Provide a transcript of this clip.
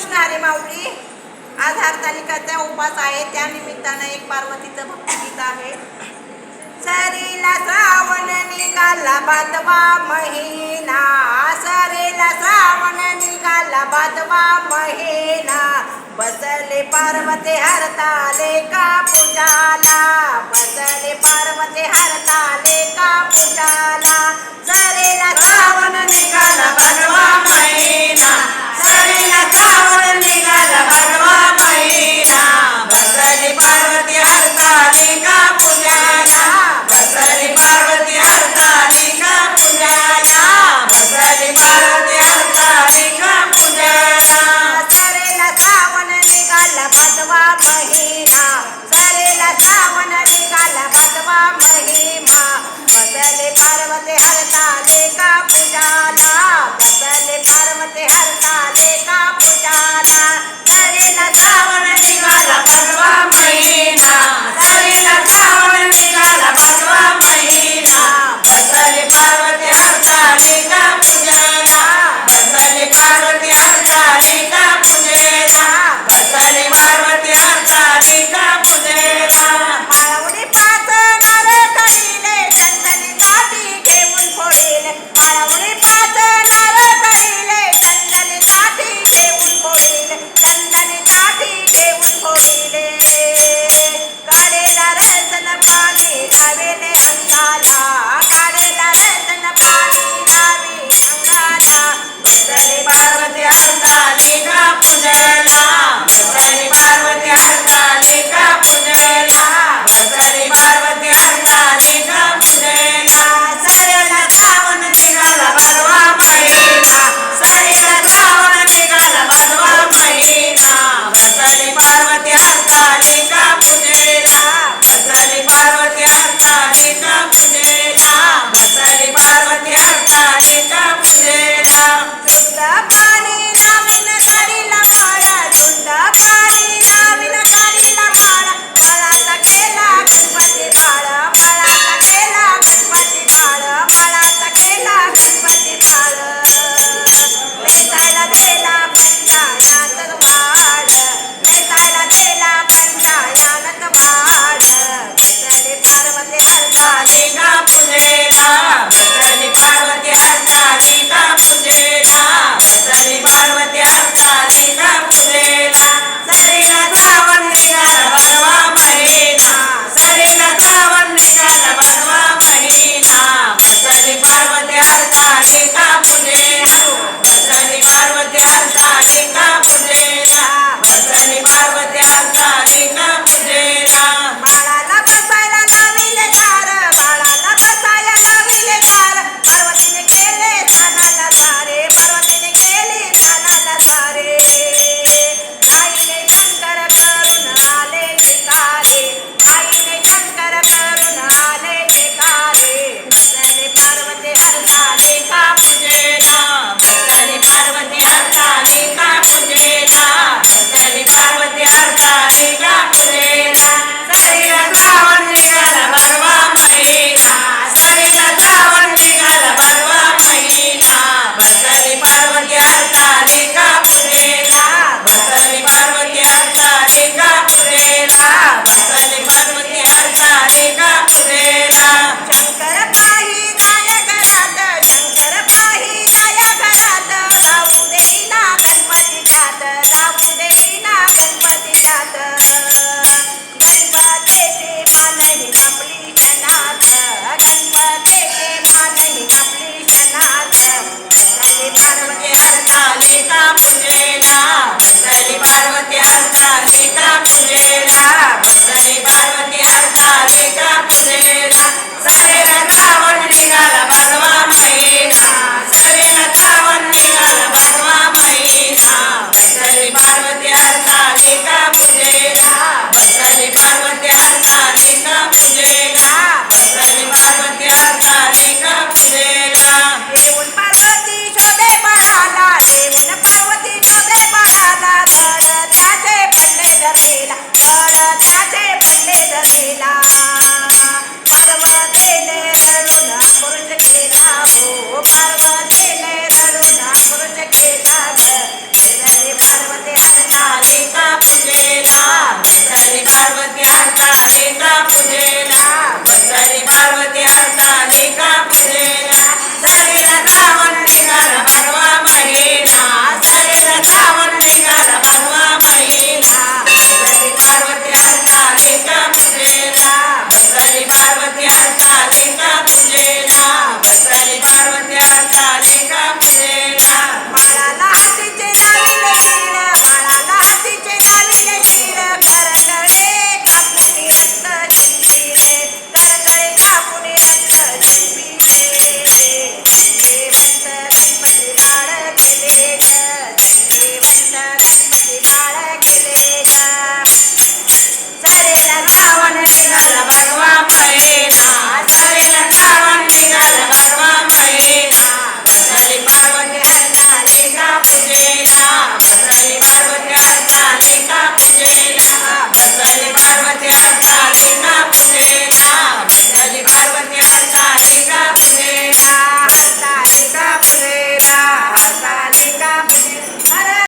असणारे माऊली. आज हरतालिकाचा उपास आहे. त्या निमित्तानं एक पार्वतीचं भक्तगीत आहे. सरीला श्रावण निघाला बातवा महिना. सरीला श्रावण निघाला बातवा महिना. बसले पार्वती हरताले का पुजाला. बसले Yeah. Sali Parvati Artha Lina Puse